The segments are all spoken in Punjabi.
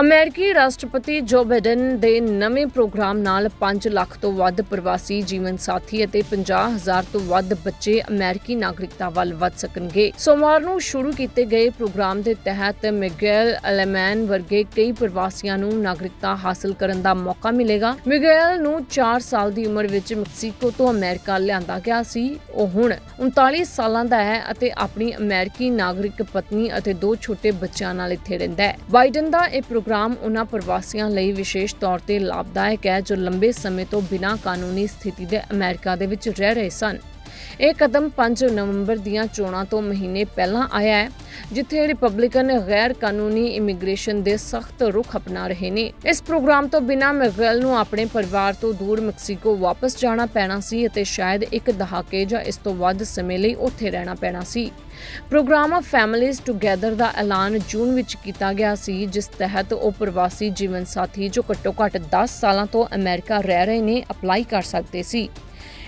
ਅਮਰੀਕੀ ਰਾਸ਼ਟਰਪਤੀ ਜੋ ਬਾਈਡਨ ਦੇ ਨਵੇਂ ਪ੍ਰੋਗਰਾਮ ਨਾਲ 5 ਲੱਖ ਤੋਂ ਵੱਧ ਪ੍ਰਵਾਸੀ ਜੀਵਨ ਸਾਥੀ ਅਤੇ 50000 ਤੋਂ ਵੱਧ ਬੱਚੇ ਅਮਰੀਕੀ ਨਾਗਰਿਕਤਾ ਵੱਲ ਵਧ ਸਕਣਗੇ। ਸੋਮਵਾਰ ਨੂੰ ਸ਼ੁਰੂ ਕੀਤੇ ਗਏ ਪ੍ਰੋਗਰਾਮ ਦੇ ਤਹਿਤ ਮਿਗੇਲ ਅਲੈਮੈਨ ਵਰਗੇ ਕਈ ਪ੍ਰਵਾਸੀਆਂ ਨੂੰ ਨਾਗਰਿਕਤਾ ਹਾਸਲ ਕਰਨ ਦਾ ਮੌਕਾ ਮਿਲੇਗਾ। ਮਿਗੇਲ ਨੂੰ 4 ਸਾਲ ਦੀ ਉਮਰ ਵਿੱਚ ਮੈਕਸੀਕੋ ਤੋਂ ਅਮਰੀਕਾ ਲਿਆਂਦਾ ਗਿਆ ਸੀ। ਉਹ ਹੁਣ 39 ਸਾਲਾਂ ਦਾ ਹੈ ਅਤੇ ਆਪਣੀ ਅਮਰੀਕੀ ਨਾਗਰਿਕ ਪਤਨੀ ਅਤੇ ਦੋ ਛੋਟੇ ਬੱਚਿਆਂ ਨਾਲ ਇੱਥੇ ਰਹਿੰਦਾ ਹੈ। ਬਾਈਡਨ ਦਾ ਇਹ ਪ੍ਰੋਗਰਾਮ ਉਹਨਾਂ ਪ੍ਰਵਾਸੀਆਂ ਲਈ ਵਿਸ਼ੇਸ਼ ਤੌਰ ਤੇ ਲਾਭਦਾਇਕ ਹੈ ਜੋ ਲੰਬੇ ਸਮੇਂ ਤੋਂ ਬਿਨਾਂ ਕਾਨੂੰਨੀ ਸਥਿਤੀ ਦੇ ਅਮਰੀਕਾ ਦੇ ਵਿੱਚ ਰਹਿ ਰਹੇ ਸਨ। ਇਹ ਕਦਮ 5 ਨਵੰਬਰ ਦੀਆਂ ਚੋਣਾਂ ਤੋਂ ਮਹੀਨੇ ਪਹਿਲਾਂ ਆਇਆ ਹੈ, ਜਿੱਥੇ ਰਿਪਬਲਿਕਨ ਗੈਰ ਕਾਨੂੰਨੀ ਇਮੀਗ੍ਰੇਸ਼ਨ ਦੇ ਸਖਤ ਰੁਖ ਅਪਣਾ ਰਹੇ ਨੇ। ਇਸ ਪ੍ਰੋਗਰਾਮ ਤੋਂ ਬਿਨਾਂ ਮੈਗਵੈਲ ਨੂੰ ਆਪਣੇ ਪਰਿਵਾਰ ਤੋਂ ਦੂਰ ਮੈਕਸੀਕੋ ਵਾਪਸ ਜਾਣਾ ਪੈਣਾ ਸੀ ਅਤੇ ਸ਼ਾਇਦ ਇੱਕ ਦਹਾਕੇ ਜਾਂ ਇਸ ਤੋਂ ਵੱਧ ਸਮੇਂ ਲਈ ਉੱਥੇ ਰਹਿਣਾ ਪੈਣਾ ਸੀ। ਪ੍ਰੋਗਰਾਮ ਆਫ ਫੈਮਿਲੀਜ਼ ਟੁਗੇਦਰ ਦਾ ਐਲਾਨ ਜੂਨ ਵਿੱਚ ਕੀਤਾ ਗਿਆ ਸੀ, ਜਿਸ ਤਹਿਤ ਉਹ ਪ੍ਰਵਾਸੀ ਜੀਵਨ ਸਾਥੀ ਜੋ ਘੱਟੋ-ਘੱਟ 10 ਸਾਲਾਂ ਤੋਂ ਅਮਰੀਕਾ ਰਹਿ ਰਹੇ ਨੇ, ਅਪਲਾਈ ਕਰ ਸਕਦੇ ਸੀ।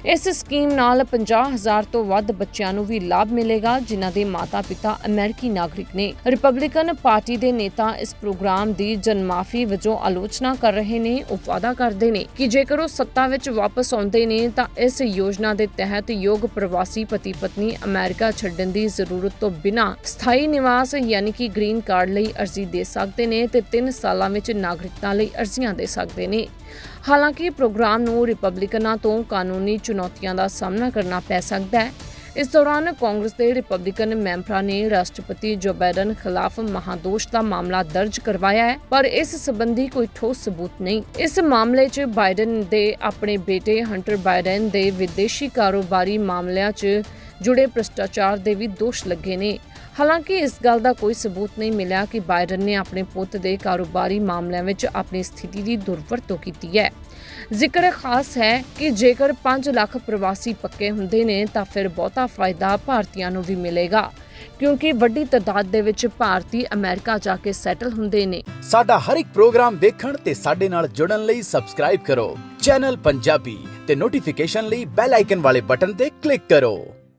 ਇਸ ਸਕੀਮ ਨਾਲ 50000 ਤੋਂ ਵੱਧ ਬੱਚਿਆਂ ਨੂੰ ਵੀ ਲਾਭ ਮਿਲੇਗਾ, ਜਿਨ੍ਹਾਂ ਦੇ ਮਾਤਾ-ਪਿਤਾ ਅਮਰੀਕੀ ਨਾਗਰਿਕ ਨੇ। ਰਿਪਬਲਿਕਨ ਪਾਰਟੀ ਦੇ ਨੇਤਾ ਇਸ ਪ੍ਰੋਗਰਾਮ ਦੀ ਜਨਮਾਫੀ ਵਜੋਂ ਆਲੋਚਨਾ ਕਰ ਰਹੇ ਨੇ, ਉਹ ਵਾਅਦਾ ਕਰਦੇ ਨੇ ਕਿ ਜੇਕਰ ਉਹ ਸੱਤਾ ਵਿੱਚ ਵਾਪਸ ਆਉਂਦੇ ਨੇ, ਤਾਂ ਇਸ ਯੋਜਨਾ ਦੇ ਤਹਿਤ ਯੋਗ ਪ੍ਰਵਾਸੀ ਪਤੀ ਪਤਨੀ ਅਮਰੀਕਾ ਛੱਡਣ ਦੀ ਜ਼ਰੂਰਤ ਤੋਂ ਬਿਨਾਂ ਸਥਾਈ ਨਿਵਾਸ ਯਾਨੀ ਕਿ ਗ੍ਰੀਨ ਕਾਰਡ ਲਈ ਅਰਜ਼ੀ ਦੇ ਸਕਦੇ ਨੇ ਤੇ 3 ਸਾਲਾਂ ਵਿੱਚ ਨਾਗਰਿਕਤਾ ਲਈ ਅਰਜ਼ੀਆਂ ਦੇ ਸਕਦੇ ਨੇ। ਹਾਲਾਂਕਿ ਪ੍ਰੋਗਰਾਮ ਨੂੰ ਰਿਪਬਲਿਕਨਾਂ ਤੋਂ ਕਾਨੂੰਨੀ ਚੁਣੌਤੀਆਂ ਦਾ ਸਾਹਮਣਾ ਕਰਨਾ ਪੈ ਸਕਦਾ ਹੈ। ਇਸ ਦੌਰਾਨ ਕਾਂਗਰਸ ਦੇ ਰਿਪਬਲਿਕਨ ਮੈਂਬਰਾਂ ਨੇ ਰਾਸ਼ਟਰਪਤੀ ਜੋ ਬਾਈਡਨ ਖਿਲਾਫ ਮਹਾਦੋਸ਼ ਦਾ ਮਾਮਲਾ ਦਰਜ ਕਰਵਾਇਆ ਹੈ, ਪਰ ਇਸ ਸੰਬੰਧੀ ਕੋਈ ਠੋਸ ਸਬੂਤ ਨਹੀਂ। ਇਸ ਮਾਮਲੇ 'ਚ ਬਾਈਡਨ ਦੇ ਆਪਣੇ ਬੇਟੇ ਹੰਟਰ ਬਾਈਡਨ ਦੇ ਵਿਦੇਸ਼ੀ ਕਾਰੋਬਾਰੀ ਮਾਮਲਿਆਂ 'ਚ ਜੁੜੇ ਭ੍ਰਿਸ਼ਟਾਚਾਰ ਦੇ ਵੀ ਦੋਸ਼ ਲੱਗੇ ਨੇ। ਹਾਲਾਂਕਿ ਇਸ ਗੱਲ ਦਾ ਕੋਈ ਸਬੂਤ ਨਹੀਂ ਮਿਲਿਆ ਕਿ ਬਾਈਡਨ ਨੇ ਆਪਣੇ ਪੁੱਤ ਦੇ ਕਾਰੋਬਾਰੀ ਮਾਮਲਿਆਂ ਵਿੱਚ ਆਪਣੀ ਸਥਿਤੀ ਦੀ ਦੁਰਵਰਤੋਂ ਕੀਤੀ ਹੈ। ਜ਼ਿਕਰ ਖਾਸ ਹੈ ਕਿ ਜੇਕਰ 5 ਲੱਖ ਪ੍ਰਵਾਸੀ ਪੱਕੇ ਹੁੰਦੇ ਨੇ, ਤਾਂ ਫਿਰ ਬਹੁਤਾ ਫਾਇਦਾ ਭਾਰਤੀਆਂ ਨੂੰ ਵੀ ਮਿਲੇਗਾ, ਕਿਉਂਕਿ ਵੱਡੀ ਤਦਾਦ ਦੇ ਵਿੱਚ ਭਾਰਤੀ ਅਮਰੀਕਾ ਜਾ ਕੇ ਸੈਟਲ ਹੁੰਦੇ ਨੇ। ਸਾਡਾ ਹਰ ਇੱਕ ਪ੍ਰੋਗਰਾਮ ਦੇਖਣ ਤੇ ਸਾਡੇ ਨਾਲ ਜੁੜਨ ਲਈ ਸਬਸਕ੍ਰਾਈਬ ਕਰੋ। ਚੈਨਲ ਪੰਜਾਬੀ ਤੇ ਨੋਟੀਫਿਕੇਸ਼ਨ ਲਈ ਬੈਲ ਆਈਕਨ ਵਾਲੇ ਬਟਨ ਤੇ ਕਲਿੱਕ ਕਰੋ।